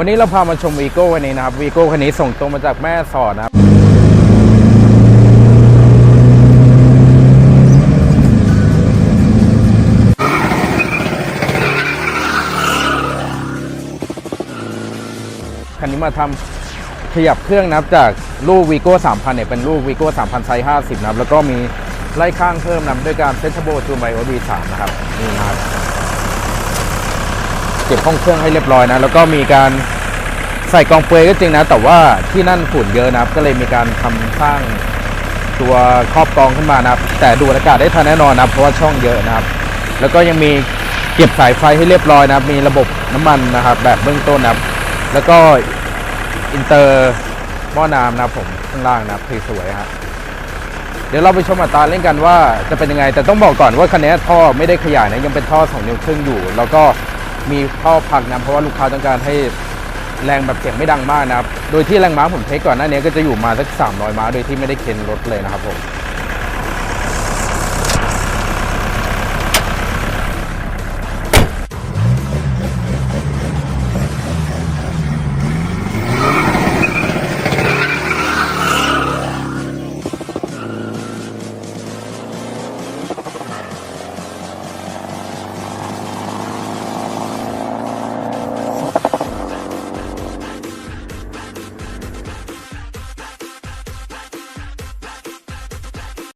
วันนี้เราพามาชมวีโก้คันนี้นะครับวีโก้คันนี้ส่งตรงมาจากแม่สอดนะครับคันนี้มาทำขยับเครื่องนะครับจากลูกวีโก้3,000เนี่ยเป็นลูกวีโก้3,000ไซส์50 นะครับ แล้วก็มีไล่ข้างเพิ่มนะครับด้วยการเซตเทอร์โบจูนไบโอดีสามนะครับ นี่นะครับ เก็บห้องเครื่องให้เรียบร้อยนะ แล้วก็มีการใส่กองเปลยก็จริงนะ แต่ว่าที่นั่นฝุ่นเยอะนะก็เลยมีการทำสร้างตัวครอบกองขึ้นมานะครับ แต่ดูอากาศได้ทันแน่นอนนะเพราะว่าช่องเยอะนะครับ แล้วก็ยังมีเก็บสายไฟให้เรียบร้อยนะครับ มีระบบน้ำมันนะครับ แบบเบื้องต้นนะครับ แล้วก็อินเตอร์หม้อน้ำนะครับผมข้างล่างนะครับสวยฮะเดี๋ยวเราไปชมอัตราเล่นกันว่าจะเป็นยังไง แต่ต้องบอกก่อนว่าคันนี้ท่อไม่ได้ขยายนะยังเป็นท่อ 2 นิ้วครึ่งอยู่ แล้วก็ มีท่อผักนะเพราะว่าลูกค้าต้องการให้แรงแบบเสียงไม่ดังมากนะครับ โดยที่แรงม้าผมเทคก่อนหน้านี้ก็จะอยู่มาสัก 300 ม้า โดยที่ไม่ได้เค้นรถเลยนะครับผม